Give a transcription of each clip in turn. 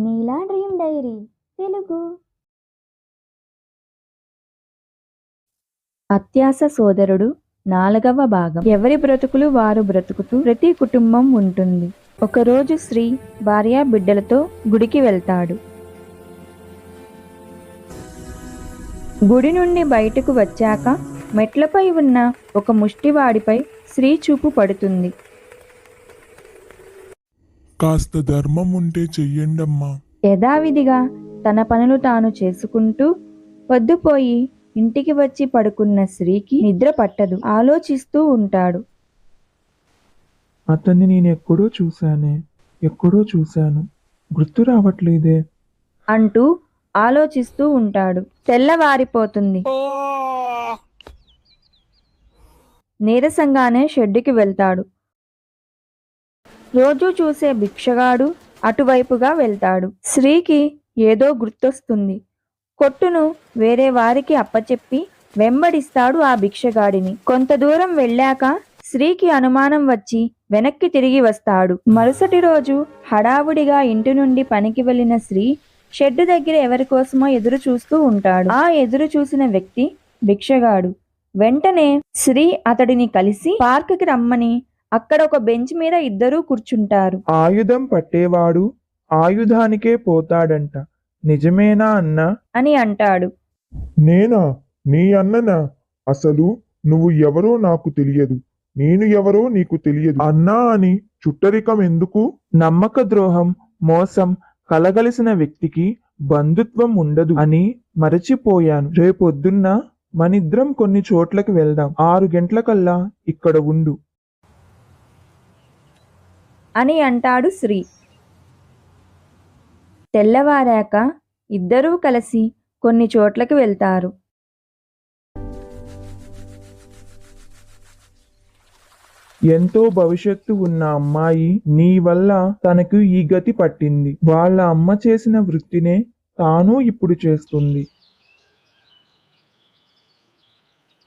Neela dream diary Telugu. అత్యాస సోదరుడు నాలుగవ భాగం. ఎవరి బ్రతుకులు వారు బ్రతుకుతూ ప్రతి కుటుంబం ఉంటుంది. ఒకరోజు శ్రీ భార్య బిడ్డలతో గుడికి వెళ్తాడు. గుడి నుండి బయటకు వచ్చాక మెట్లపై ఉన్న ఒక ముష్టివాడిపై శ్రీ చూపు పడుతుంది. కాస్త ధర్మం ఉంటే చెయ్యండమ్మా. యథావిధిగా తన పనులు తాను చేసుకుంటూ పొద్దుపోయి ఇంటికి వచ్చి పడుకున్న స్త్రీకి నిద్ర పట్టదు. ఆలోచిస్తూ ఉంటాడు. అతన్ని నేను ఎక్కడో చూశానే ఎక్కడో చూశాను. గుర్తు రావట్లేదే. అంటూ ఆలోచిస్తూ ఉంటాడు. తెల్లవారిపోతుంది. నీరసంగానే షెడ్డుకి వెళ్తాడు. రోజూ చూసే భిక్షగాడు అటువైపుగా వెళ్తాడు. స్త్రీకి ఏదో గుర్తొస్తుంది. కొట్టును వేరే వారికి అప్పచెప్పి వెంబడిస్తాడు ఆ భిక్షగాడిని. కొంత దూరం వెళ్ళాక స్త్రీకి అనుమానం వచ్చి వెనక్కి తిరిగి వస్తాడు. మరుసటి రోజు హడావుడిగా ఇంటి నుండి పనికి వెళ్ళిన స్త్రీ షెడ్డు దగ్గర ఎవరి కోసమో ఎదురు చూస్తూ ఉంటాడు. ఆ ఎదురు చూసిన వ్యక్తి భిక్షగాడు. వెంటనే శ్రీ అతడిని కలిసి పార్కుకి రమ్మని అక్కడ ఒక బెంచ్ మీద ఇద్దరూ కూర్చుంటారు. ఆయుధం పట్టేవాడు ఆయుధానికే పోతాడంట. నిజమేనా అన్నా? అని అంటాడు. నేనా? నీ అన్ననా? అసలు నువ్వు ఎవరో నాకు తెలియదు. నేను ఎవరో నీకు తెలియదు. అన్నా అని చుట్టరికం ఎందుకు? నమ్మక ద్రోహం మోసం కలగలిసిన వ్యక్తికి బంధుత్వం ఉండదు అని మరచిపోయాను. రేపొద్దున్న మనిద్దరం కొన్ని చోట్లకి వెళ్దాం. ఆరు గంటలకల్లా ఇక్కడ ఉండు. అని అంటాడు శ్రీ. తెల్లవారాక ఇద్దరూ కలిసి కొన్ని చోట్లకి వెళ్తారు. ఎంతో భవిష్యత్తు ఉన్న అమ్మాయి నీ వల్ల తనకు ఈ గతి పట్టింది. వాళ్ళ అమ్మ చేసిన వృత్తినే తాను ఇప్పుడు చేస్తుంది.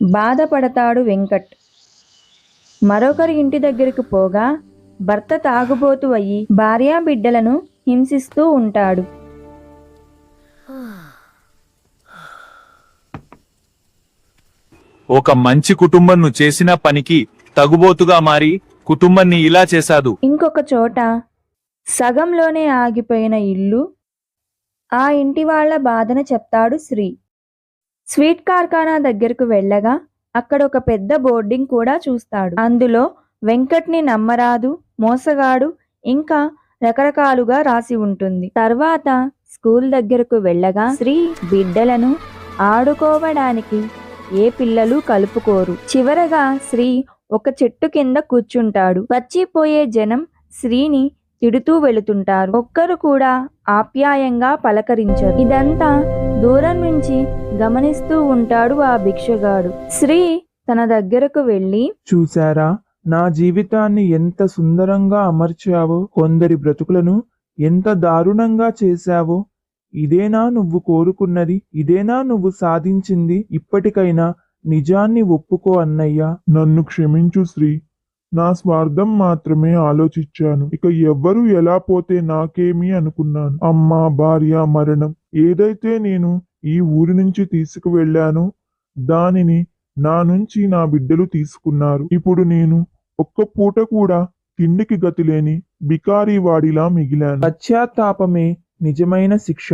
బాధపడతాడు వెంకట్. మరొకరి ఇంటి దగ్గరకు పోగా భర్త తాగుబోతు అయ్యి భార్యా బిడ్డలను హింసిస్తూ ఉంటాడు. ఒక మంచి కుటుంబం నువ్వు చేసిన పనికి తగుబోతుగా మారి కుటుంబాన్ని ఇలా చేశాదు. ఇంకొక చోట సగంలోనే ఆగిపోయిన ఇల్లు ఆ ఇంటి వాళ్ళ బాధను చెప్తాడు శ్రీ. స్వీట్ కార్ఖానా దగ్గరకు వెళ్ళగా అక్కడ ఒక పెద్ద బోర్డింగ్ కూడా చూస్తాడు. అందులో వెంకట్ని నమ్మరాదు మోసగాడు ఇంకా రకరకాలుగా రాసి ఉంటుంది. తర్వాత స్కూల్ దగ్గరకు వెళ్ళగా శ్రీ బిడ్డలను ఆడుకోవడానికి ఏ పిల్లలు కలుపుకోరు. చివరగా శ్రీ ఒక చెట్టు కింద కూర్చుంటాడు. వచ్చిపోయే జనం శ్రీని తిడుతూ వెళుతుంటారు. ఒక్కరు కూడా ఆప్యాయంగా పలకరించరు. ఇదంతా దూరం నుంచి గమనిస్తూ ఉంటాడు ఆ భిక్షగాడు. శ్రీ తన దగ్గరకు వెళ్ళి చూసారా నా జీవితాన్ని ఎంత సుందరంగా అమర్చావో కొందరి బ్రతుకులను ఎంత దారుణంగా చేశావో ఇదేనా నువ్వు కోరుకున్నది ఇదేనా నువ్వు సాధించింది ఇప్పటికైనా నిజాన్ని ఒప్పుకో అన్నయ్యా. నన్ను క్షమించు శ్రీ. నా స్వార్థం మాత్రమే ఆలోచించాను. ఇక ఎవ్వరు ఎలా పోతే నాకేమి అనుకున్నాను. అమ్మ భార్య మరణం. ఏదైతే నేను ఈ ఊరి నుంచి తీసుకువెళ్ళానో దానిని నా నుంచి నా బిడ్డలు తీసుకున్నారు. ఇప్పుడు నేను ఒక్క పూట కూడా తిండికి గతిలేని బికారీవాడిలా మిగిలాను. పశ్చాత్తాపమే నిజమైన శిక్ష.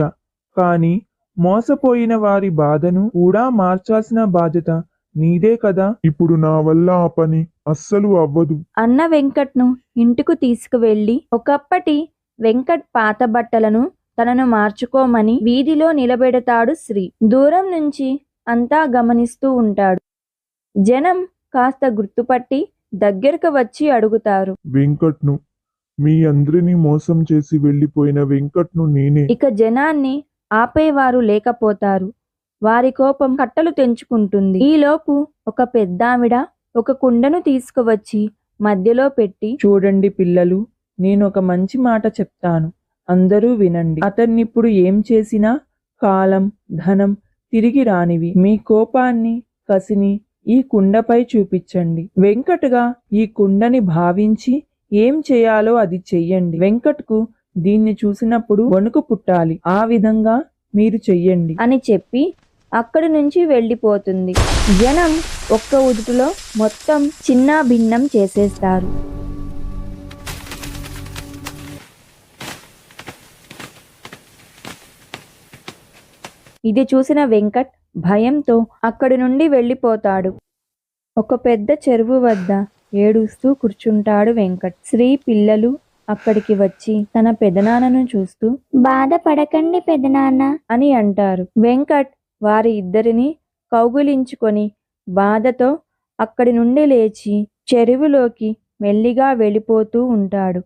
కానీ మోసపోయిన వారి బాధను కూడా మార్చాల్సిన బాధ్యత నీదే కదా? ఇప్పుడు నా వల్ల ఆ పని అస్సలు అవ్వదు. అన్న వెంకట్ను ఇంటికి తీసుకువెళ్ళి ఒకప్పటి వెంకట్ పాత బట్టలను తనను మార్చుకోమని వీధిలో నిలబెడతాడు శ్రీ. దూరం నుంచి అంతా గమనిస్తూ ఉంటాడు. జనం కాస్త గుర్తుపట్టి దగ్గరకు వచ్చి అడుగుతారు. వెంకట్ను మీ అందరినీ మోసం చేసి వెళ్ళిపోయిన వెంకట్ను నేనే. ఇక జనాన్ని ఆపేవారు లేకపోతారు. వారి కోపం కట్టలు తెంచుకుంటుంది. ఈలోపు ఒక పెద్దావిడ ఒక కుండను తీసుకువచ్చి మధ్యలో పెట్టి చూడండి పిల్లలు నేను ఒక మంచి మాట చెప్తాను. అందరూ వినండి. అతన్నిప్పుడు ఏం చేసినా కాలం ధనం తిరిగి రానివి. మీ కోపాన్ని కసిని ఈ కుండపై చూపించండి. వెంకట్గా ఈ కుండని భావించి ఏం చేయాలో అది చెయ్యండి. వెంకట్కు దీన్ని చూసినప్పుడు వణుకు పుట్టాలి. ఆ విధంగా మీరు చెయ్యండి. అని చెప్పి అక్కడి నుంచి వెళ్ళిపోతుంది. జనం ఒక్క ఉదుటిలో మొత్తం చిన్న భిన్నం చేసేస్తారు. ఇది చూసిన వెంకట్ భయంతో అక్కడి నుండి వెళ్ళిపోతాడు. ఒక పెద్ద చెరువు వద్ద ఏడుస్తూ కూర్చుంటాడు వెంకట్. శ్రీ పిల్లలు అక్కడికి వచ్చి తన పెదనాన్నను చూస్తూ బాధపడకండి పెదనాన్న అని అంటారు. వెంకట్ వారి ఇద్దరిని కౌగులించుకొని బాధతో అక్కడి నుండి లేచి చెరువులోకి మెల్లిగా వెళ్ళిపోతూ ఉంటాడు.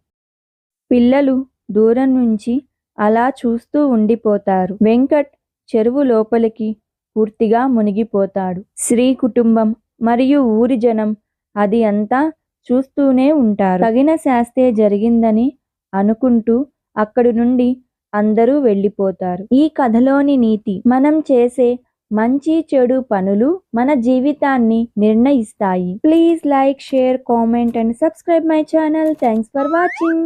పిల్లలు దూరం నుంచి అలా చూస్తూ ఉండిపోతారు. వెంకట్ చెరువు లోపలికి పూర్తిగా మునిగిపోతాడు. శ్రీ కుటుంబం మరియు ఊరి జనం అది అంతా చూస్తూనే ఉంటారు. తగిన శాస్తే జరిగిందని అనుకుంటూ అక్కడి నుండి అందరూ వెళ్ళిపోతారు. ఈ కథలోని నీతి మనం చేసే మంచి చెడు పనులు మన జీవితాన్ని నిర్ణయిస్తాయి. Please like share comment and subscribe my channel. Thanks for watching.